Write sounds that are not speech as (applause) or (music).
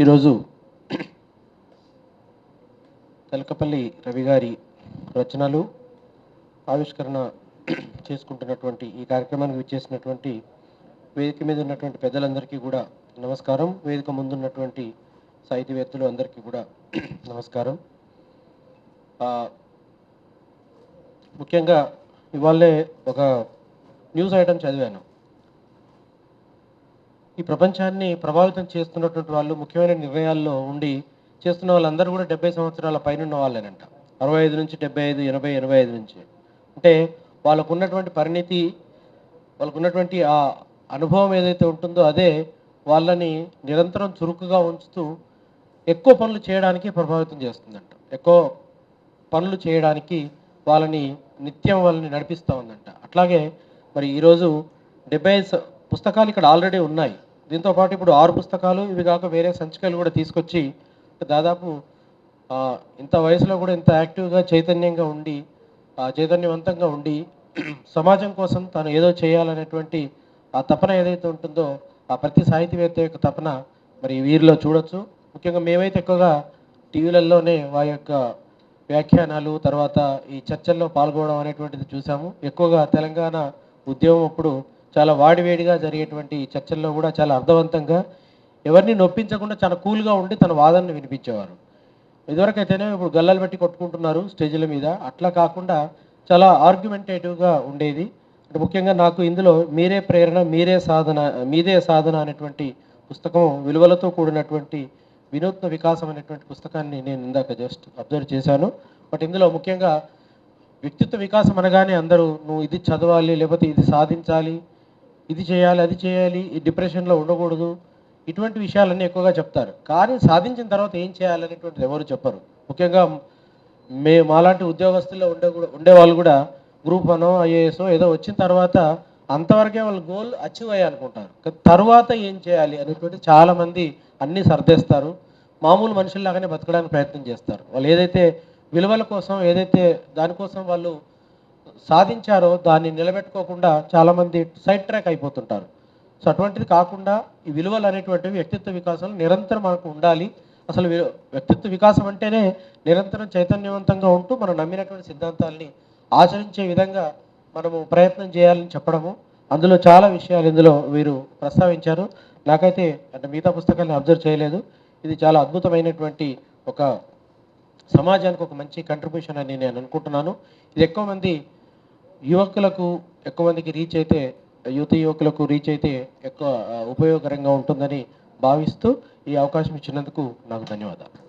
ఈరోజు తెలకపల్లి రవి గారి రచనలు ఆవిష్కరణ చేసుకుంటున్నటువంటి ఈ కార్యక్రమానికి విచ్చేసినటువంటి వేదిక మీద ఉన్నటువంటి పెద్దలందరికీ కూడా నమస్కారం. వేదిక ముందున్నటువంటి సాహితీవేత్తలు అందరికీ కూడా నమస్కారం. ముఖ్యంగా ఇవాళే ఒక న్యూస్ ఐటమ్ చదివాను. ఈ ప్రపంచాన్ని ప్రభావితం చేస్తున్నటువంటి వాళ్ళు ముఖ్యమైన నిర్ణయాల్లో ఉండి చేస్తున్న వాళ్ళందరూ కూడా డెబ్బై సంవత్సరాల పైన ఉన్న వాళ్ళేనంట. అరవై ఐదు నుంచి డెబ్బై ఐదు ఎనభై ఎనభై ఐదు నుంచి. అంటే వాళ్ళకు ఉన్నటువంటి పరిణితి వాళ్ళకు ఉన్నటువంటి ఆ అనుభవం ఏదైతే ఉంటుందో అదే వాళ్ళని నిరంతరం చురుకుగా ఉంచుతూ ఎక్కువ పనులు చేయడానికి ప్రభావితం చేస్తుందంట. ఎక్కువ పనులు చేయడానికి వాళ్ళని నిత్యం వాళ్ళని నడిపిస్తూ ఉందంట. అట్లాగే మరి ఈరోజు డెబ్బై ఐదు పుస్తకాలు ఇక్కడ ఆల్రెడీ ఉన్నాయి. దీంతో పాటు ఇప్పుడు ఆరు పుస్తకాలు ఇవి కాక వేరే సంచికలు కూడా తీసుకొచ్చి దాదాపు ఇంత వయసులో కూడా ఇంత యాక్టివ్గా చైతన్యంగా ఉండి ఆ, చైతన్యవంతంగా ఉండి (clears throat) సమాజం కోసం తను ఏదో చేయాలనేటువంటి ఆ తపన ఏదైతే ఉంటుందో ఆ ప్రతి సాహితీవేత్త యొక్క తపన మరి వీరిలో చూడొచ్చు. ముఖ్యంగా మేమైతే ఎక్కువగా టీవీలలోనే వారి యొక్క వ్యాఖ్యానాలు తర్వాత ఈ చర్చల్లో పాల్గొనడం అనేటువంటిది చూసాము. ఎక్కువగా తెలంగాణ ఉద్యమం అప్పుడు చాలా వాడివేడిగా జరిగేటువంటి ఈ చర్చల్లో కూడా చాలా అర్థవంతంగా ఎవరిని నొప్పించకుండా చాలా కూల్గా ఉండి తన వాదనను వినిపించేవారు. ఇదివరకైతేనే ఇప్పుడు గల్లలు పెట్టి కొట్టుకుంటున్నారు స్టేజ్ల మీద. అట్లా కాకుండా చాలా ఆర్గ్యుమెంటేటివ్గా ఉండేది. అంటే ముఖ్యంగా నాకు ఇందులో మీరే ప్రేరణ మీరే సాధన మీదే సాధన అనేటువంటి పుస్తకం విలువలతో కూడినటువంటి వినూత్న వికాసం అనేటువంటి పుస్తకాన్ని నేను ఇందాక జస్ట్ అబ్జర్వ్ చేశాను. బట్ ఇందులో ముఖ్యంగా వ్యక్తిత్వ వికాసం అనగానే అందరూ నువ్వు ఇది చదవాలి లేకపోతే ఇది సాధించాలి ఇది చేయాలి అది చేయాలి ఈ డిప్రెషన్లో ఉండకూడదు. ఇటువంటి విషయాలన్నీ ఎక్కువగా చెప్తారు. కానీ సాధించిన తర్వాత ఏం చేయాలనేటువంటిది ఎవరు చెప్పరు. ముఖ్యంగా మే మాలాంటి ఉద్యోగస్తుల్లో ఉండే కూడా ఉండేవాళ్ళు కూడా గ్రూప్ అనో ఐఏఎస్ ఏదో వచ్చిన తర్వాత అంతవరకే వాళ్ళ గోల్ అచీవ్ అయ్యాయి అనుకుంటారు తర్వాత ఏం చేయాలి అనేటువంటి చాలామంది అన్నీ సర్దేస్తారు. మామూలు మనుషుల్లాగానే బతకడానికి ప్రయత్నం చేస్తారు. వాళ్ళు ఏదైతే విలువల కోసం ఏదైతే దానికోసం వాళ్ళు సాధించారో దాన్ని నిలబెట్టుకోకుండా చాలామంది సైడ్ ట్రాక్ అయిపోతుంటారు. సో అటువంటిది కాకుండా ఈ విలువలు అనేటువంటివి వ్యక్తిత్వ వికాసం నిరంతరం మనకు ఉండాలి. అసలు వ్యక్తిత్వ వికాసం అంటేనే నిరంతరం చైతన్యవంతంగా ఉంటూ మనం నమ్మినటువంటి సిద్ధాంతాల్ని ఆచరించే విధంగా మనము ప్రయత్నం చేయాలని చెప్పడము. అందులో చాలా విషయాలు ఇందులో వీరు ప్రస్తావించారు. నాకైతే అంటే మిగతా పుస్తకాన్ని అబ్జర్వ్ చేయలేదు. ఇది చాలా అద్భుతమైనటువంటి ఒక సమాజానికి ఒక మంచి కంట్రిబ్యూషన్ అని నేను అనుకుంటున్నాను. ఇది ఎక్కువ మంది యువకులకు ఎక్కువ మందికి రీచ్ అయితే యువత యువకులకు రీచ్ అయితే ఎక్కువ ఉపయోగకరంగా ఉంటుందని భావిస్తూ ఈ అవకాశం ఇచ్చినందుకు నాకు ధన్యవాదాలు.